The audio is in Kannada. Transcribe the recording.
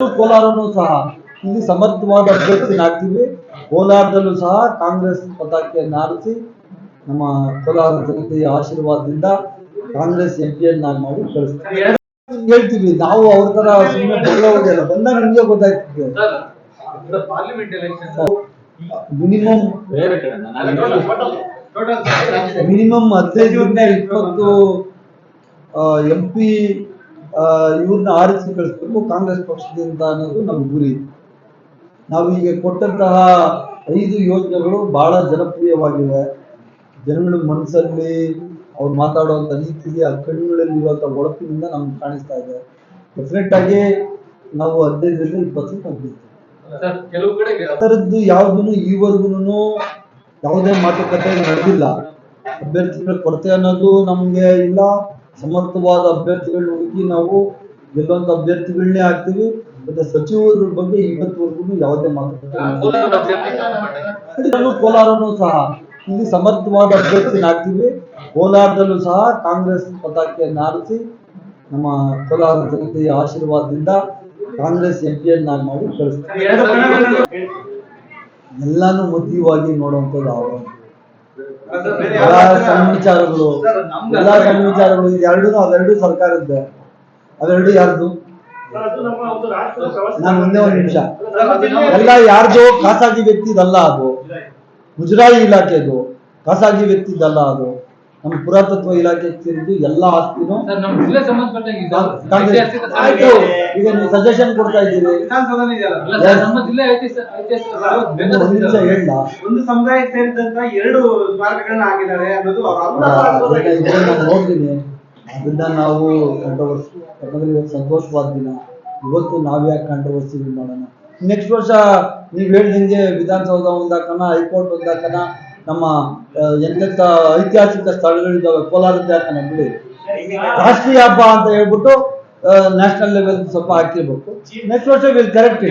ಕೋಲಾರನು ಸಹ ಇಲ್ಲಿ ಸಮರ್ಥವಾದ ಅಭ್ಯರ್ಥಿನ ಹಾಕ್ತೀವಿ ಕೋಲಾರದಲ್ಲೂ ಸಹ ಕಾಂಗ್ರೆಸ್ ಪತಾಕೆಯನ್ನು ಆರಿಸಿ ನಮ್ಮ ಕೋಲಾರ ಜನತೆಯ ಆಶೀರ್ವಾದದಿಂದ ಕಾಂಗ್ರೆಸ್ ಎಂ ಪಿಯನ್ನಾಗಿ ಮಾಡಿ ಕಳಿಸ್ತೀವಿ ಹೇಳ್ತೀವಿ, ನಾವು ಅವ್ರ ತರ ಸುಮ್ಮನೆ ಬಂದಾಗ ನಿಮಗೆ ಗೊತ್ತಾಗ್ತದೆ. ಮಿನಿಮಮ್ ಮಿನಿಮಮ್ ಹದಿನೈದರಿಂದ ಇಪ್ಪತ್ತು ಎಂ ಪಿ ಇವ್ರನ್ನ ಆರಿಸಿ ಕಳಿಸ್ಬೇಕು ಕಾಂಗ್ರೆಸ್ ಪಕ್ಷದಿಂದ ಅನ್ನೋದು ನಮ್ಮ ಗುರಿ. ನಾವು ಈಗ ಕೊಟ್ಟಂತಹ ಐದು ಯೋಜನೆಗಳು ಬಹಳ ಜನಪ್ರಿಯವಾಗಿವೆ. ಜನಗಳ ಮನಸ್ಸಲ್ಲಿ ಅವ್ರು ಮಾತಾಡುವಂಥ ರೀತಿ ಆ ಕಣ್ಣುಗಳಲ್ಲಿ ಇರುವಂಥ ಒಳಪಿನಿಂದ ನಮ್ಗೆ ಕಾಣಿಸ್ತಾ ಇದೆ. ಡೆಫಿನೆಟ್ ಆಗಿ ನಾವು ಹದಿನೈದರಿಂದ ಇಪ್ಪತ್ತು ಹೋಗ್ತೀವಿ ಕಡೆ ಥರದ್ದು ಯಾವುದೂ ಈವರೆಗೂ ಯಾವುದೇ ಮಾತುಕತೆ ನಡೆದಿಲ್ಲ. ಅಭ್ಯರ್ಥಿಗಳ ಕೊರತೆ ಅನ್ನೋದು ನಮಗೆ ಇಲ್ಲ. ಸಮರ್ಥವಾದ ಅಭ್ಯರ್ಥಿಗಳನ್ನ ಹುಡುಕಿ ನಾವು ಗೆಲ್ಲುವಂತ ಅಭ್ಯರ್ಥಿಗಳನ್ನೇ ಹಾಕ್ತೀವಿ. ಮತ್ತೆ ಸಚಿವರ ಬಗ್ಗೆ ಇವತ್ತುವರೆಗೂ ಯಾವುದೇ ಮಾತುಕತೆ ಅಭ್ಯರ್ಥಿ ಕೋಲಾರನು ಸಹ ಇಲ್ಲಿ ಸಮರ್ಥವಾದ ಅಭ್ಯರ್ಥಿನ ಹಾಕ್ತೀವಿ. ಕೋಲಾರದಲ್ಲೂ ಸಹ ಕಾಂಗ್ರೆಸ್ ಪತಾಕೆಯನ್ನು ಆರಿಸಿ ನಮ್ಮ ಕೋಲಾರ ಜನತೆಯ ಆಶೀರ್ವಾದದಿಂದ ಕಾಂಗ್ರೆಸ್ ಎಂ ಪಿಯನ್ನಾಗಿ ಮಾಡಿ ಕಳಿಸ್ತೀವಿ. ಎಲ್ಲಾನು ಮುದ್ದಿವಾಗಿ ನೋಡುವಂಥದ್ದು ಆಹ್ವಾನ. ಎಲ್ಲಾ ಸಣ್ಣ ವಿಚಾರಗಳು ಎಲ್ಲಾ ಸಣ್ಣ ವಿಚಾರಗಳು ಎರಡು, ಅದೆರಡು ಸರ್ಕಾರದ್ದು. ಅದೆರಡು ಯಾರ್ದು? ನಾನು ಒಂದೇ ಒಂದು ನಿಮಿಷ. ಎಲ್ಲ ಯಾರ್ದು? ಖಾಸಗಿ ವ್ಯಕ್ತಿದಲ್ಲ ಅದು. ಮುಜರಾಯಿ ಇಲಾಖೆದು. ಖಾಸಗಿ ವ್ಯಕ್ತಿದಲ್ಲ ಅದು. ನಮ್ಮ ಪುರಾತತ್ವ ಇಲಾಖೆ ಸೇರಿದ್ದು ಎಲ್ಲ ಆಸ್ತಿನೂ ಆಯ್ತು. ಈಗ ನೀವು ಸಜೆಷನ್ ಕೊಡ್ತಾ ಇದ್ದೀರಿ. ಒಂದು ನಿಮಿಷ. ಹೇಳ ಒಂದು ಸಮುದಾಯ ಸೇರಿದಂತ ಎರಡು ಸ್ಮಾರಕಗಳನ್ನ ಹಾಕಿದ್ದಾರೆ ಅನ್ನೋದು ನಾನು ನೋಡ್ತೀನಿ. ಅದನ್ನ ನಾವು ಕಂಟ್ರವರ್ಸಿ ಯಾಕಂದ್ರೆ ಇವತ್ತು ಸಂತೋಷವಾದ ದಿನ. ಇವತ್ತು ನಾವ್ಯಾಕೆ ಕಂಟ್ರವರ್ಸಿ ಮಾಡೋಣ ನೆಕ್ಸ್ಟ್ ವರ್ಷ ನೀವು ಹೇಳಿದಂಗೆ ವಿಧಾನಸೌಧ ಒಂದಾಕನ ಹೈಕೋರ್ಟ್ ಒಂದಾಕನ ನಮ್ಮ ಎಂತೆಂಥ ಐತಿಹಾಸಿಕ ಸ್ಥಳಗಳಿದ್ದಾವೆ, ಕೋಲಾರ ಯಾಕನ ಬಿಡಿ. ರಾಷ್ಟ್ರೀಯ ಹಬ್ಬ ಅಂತ ಹೇಳ್ಬಿಟ್ಟು ನ್ಯಾಷನಲ್ ಲೆವೆಲ್ ಸ್ವಲ್ಪ ಹಾಕಿರ್ಬೇಕು. ನೆಕ್ಸ್ಟ್ ವರ್ಷ ವಿಲ್ ಕರೆಕ್ಟ್